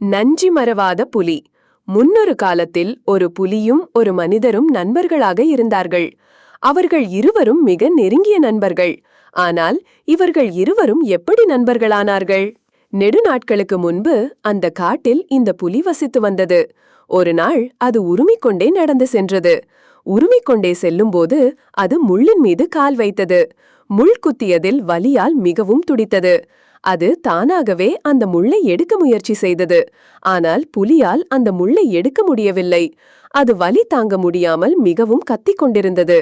நஞ்சி மறவாத புலி. முன்னொரு காலத்தில் ஒரு புலியும் ஒரு மனிதரும் நண்பர்களாக இருந்தார்கள். அவர்கள் இருவரும் மிக நெருங்கிய நண்பர்கள். ஆனால் இவர்கள் இருவரும் எப்படி நண்பர்களானார்கள்? நெடுநாட்களுக்கு முன்பு அந்த காட்டில் இந்த புலி வசித்து வந்தது. ஒரு நாள் அது உருமிக்கொண்டே நடந்து சென்றது. உருமிக்கொண்டே செல்லும்போது அது முள்ளின் மீது கால் வைத்தது. முள் குத்தியதில் வலியால் மிகவும் துடித்தது. அது தானாகவே அந்த முள்ளை எடுக்க முயற்சி செய்தது. ஆனால் புலியால் அந்த முள்ளை எடுக்க முடியவில்லை. அது வலி தாங்க முடியாமல் மிகவும் கத்திக் கொண்டிருந்தது.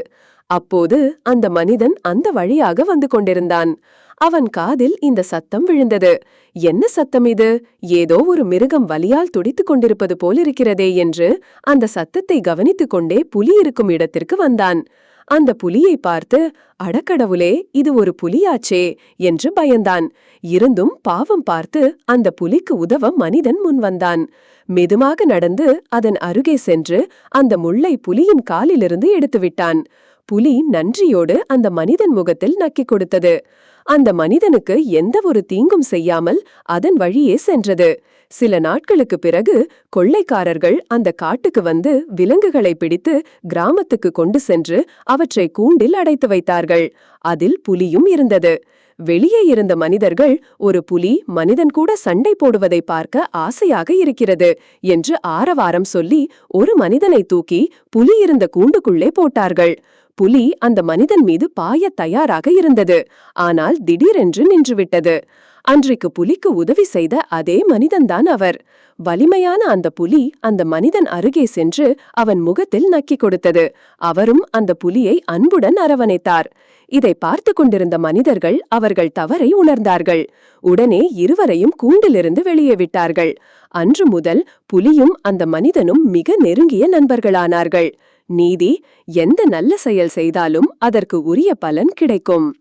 அப்போது அந்த மனிதன் அந்த வழியாக வந்து கொண்டிருந்தான். அவன் காதில் இந்த சத்தம் விழுந்தது. என்ன சத்தம் இது? ஏதோ ஒரு மிருகம் வலியால் துடித்துக் கொண்டிருப்பது போலிருக்கிறதே என்று அந்த சத்தத்தை கவனித்துக் கொண்டே புலி இருக்கும் இடத்திற்கு வந்தான். அந்த புலியை பார்த்து அடக்கடவுளே இது ஒரு புலியாச்சே என்று பயந்தான். இருந்தும் பாவம் பார்த்து அந்த புலிக்கு உதவ மனிதன் முன் வந்தான். மெதுமாக நடந்து அதன் அருகே சென்று அந்த முள்ளை புலியின் காலிலிருந்து எடுத்துவிட்டான். புலி நன்றியோடு அந்த மனிதன் முகத்தில் நக்கிக் கொடுத்தது. அந்த மனிதனுக்கு எந்த ஒரு தீங்கும் செய்யாமல் அதன் வழியே சென்றது. சில நாட்களுக்கு பிறகு கொள்ளைக்காரர்கள் அந்த காட்டுக்கு வந்து விலங்குகளை பிடித்து கிராமத்துக்கு கொண்டு சென்று அவற்றை கூண்டில் அடைத்து வைத்தார்கள். அதில் புலியும் இருந்தது. வெளியே இருந்த மனிதர்கள் ஒரு புலி மனிதன் கூட சண்டை போடுவதை பார்க்க ஆசையாக இருக்கிறது என்று ஆரவாரம் சொல்லி ஒரு மனிதனை தூக்கி புலி இருந்த கூண்டுக்குள்ளே போட்டார்கள். புலி அந்த மனிதன் மீது பாயத் தயாராக இருந்தது. ஆனால் திடீரென்று நின்றுவிட்டது. அன்றைக்கு புலிக்கு உதவி செய்த அதே மனிதன்தான் அவர். வலிமையான அந்த புலி அந்த மனிதன் அருகே சென்று அவன் முகத்தில் நக்கிக் கொடுத்தது. அவரும் அந்த புலியை அன்புடன் அரவணைத்தார். இதை பார்த்து கொண்டிருந்த மனிதர்கள் அவர்கள் தவறை உணர்ந்தார்கள். உடனே இருவரையும் கூண்டிலிருந்து வெளியே விட்டார்கள். அன்று முதல் புலியும் அந்த மனிதனும் மிக நெருங்கிய நண்பர்களானார்கள். நீதி எந்த நல்ல செயல் செய்தாலும் அதற்கு உரிய பலன் கிடைக்கும்.